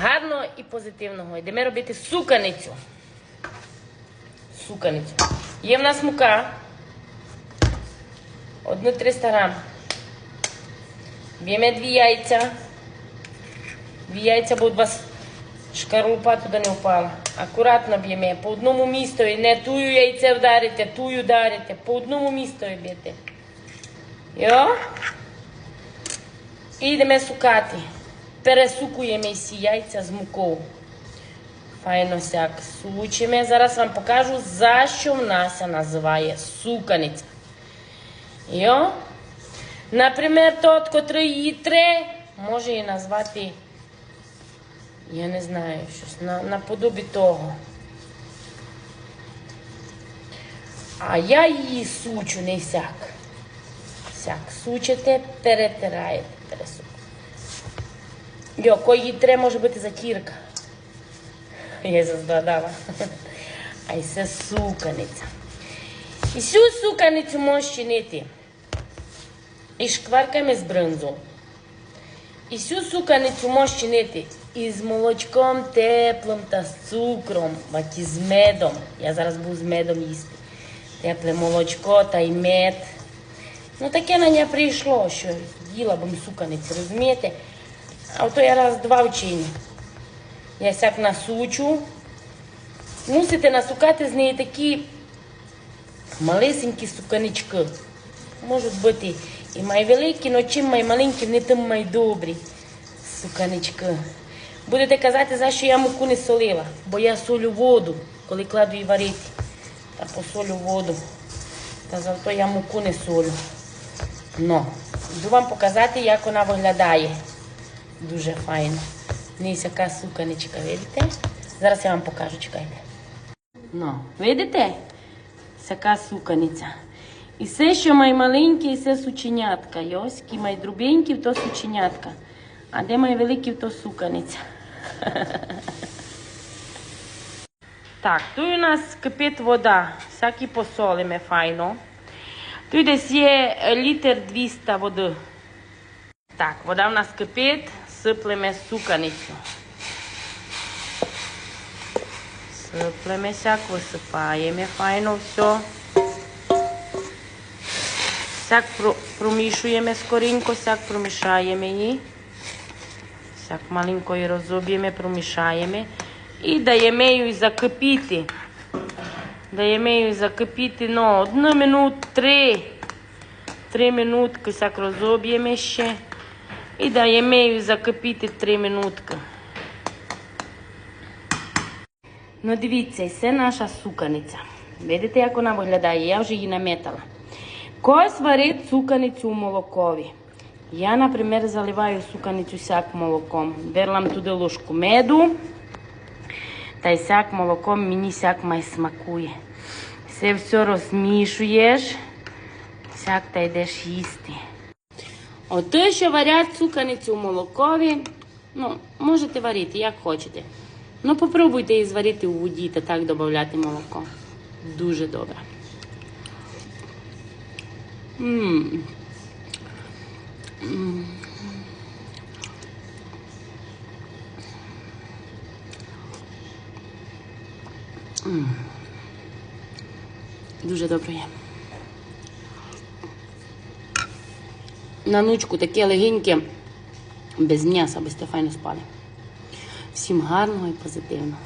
гарного і позитивного. Йдемо робити суканицю. Суканицю. Є в нас мука. Одну 300 грам. Б'ємо дві яйця. Дві яйця, бо у вас шкарлупа туди не впала. Акуратно б'ємо. По одному місту. Не тую яйце вдарите, тую вдарите. По одному місту б'єте. Йо? І йдемо сукати. Пересукуємо всі яйця з мукою. Файно сяк сучимо. Зараз вам покажу, за що в нас називає суканиця. Йо? Наприклад, тот, котрий її тре, може її назвати, я не знаю, щось на, наподобі того. А я її сучу не сяк. Сяк. Сучите, перетираєте, пересуку. Йо, кої її тре, може бути затірка. Я зазгадала. А це суканиця. І цю суканицю можеш чинити із шкварками з бринзу. І цю суканицю можеш чинити із молочком теплим та з цукром, баті з медом. Я зараз буду з медом їсти. Тепле молочко та й мед. Ну таке на нє прийшло, що їла б суканицю, розумієте? А ото я раз два вчині. Я сяк насучу. Мусите насукати з неї такі малесенькі суканички. Можуть бути і майвеликі, але чим маймаленькі, не тим майдобрі. Суканички. Будете казати, за що я муку не солила, бо я солю воду, коли кладу її варити. Та посолю воду. Та зато я муку не солю. Но, йду вам показати, як вона виглядає. Дуже файно. Ось яка суканичка, видите? Зараз я вам покажу, чекайте. Ну, видите? Така суканиця. І все, що май маленьке, і все сученятка. І ось які май друбенькі, то сученятка. А де май великі, то суканиця. Так, тут у нас кипить вода, всякі посолимо файно. Тут десь є літр 200 води. Так, вода в нас кипить, сиплемо суканицю. Сиплемо сяк, висипаємо файно все. Сяк про- промішуємо скоренько, сяк промішаємо її. Сяк маленько її розоб'ємо, промішаємо. І даємо її закипіти. Даємо її закипіти, ну, одну минут, три. Три минутки сяк розоб'ємо ще. І даємо її закипіти три минутки. Ну, дивіться, це наша суканиця. Видите, як вона виглядає? Я вже її наметала. Когось варить суканицю у молокові. Я, наприклад, заливаю суканицю сяк молоком. Берлам туди ложку меду. Та й сяк молоком мені сяк май смакує. Все все розмішуєш, сяк та йдеш їсти. Ото, що варять цуканицю у молокові, ну, можете варити, як хочете. Ну, попробуйте її зварити у воді та так додати молоко. Дуже добре. М. Дуже добре є. На нучку таке легеньке, без м'яса, без файно спали. Всім гарного і позитивного.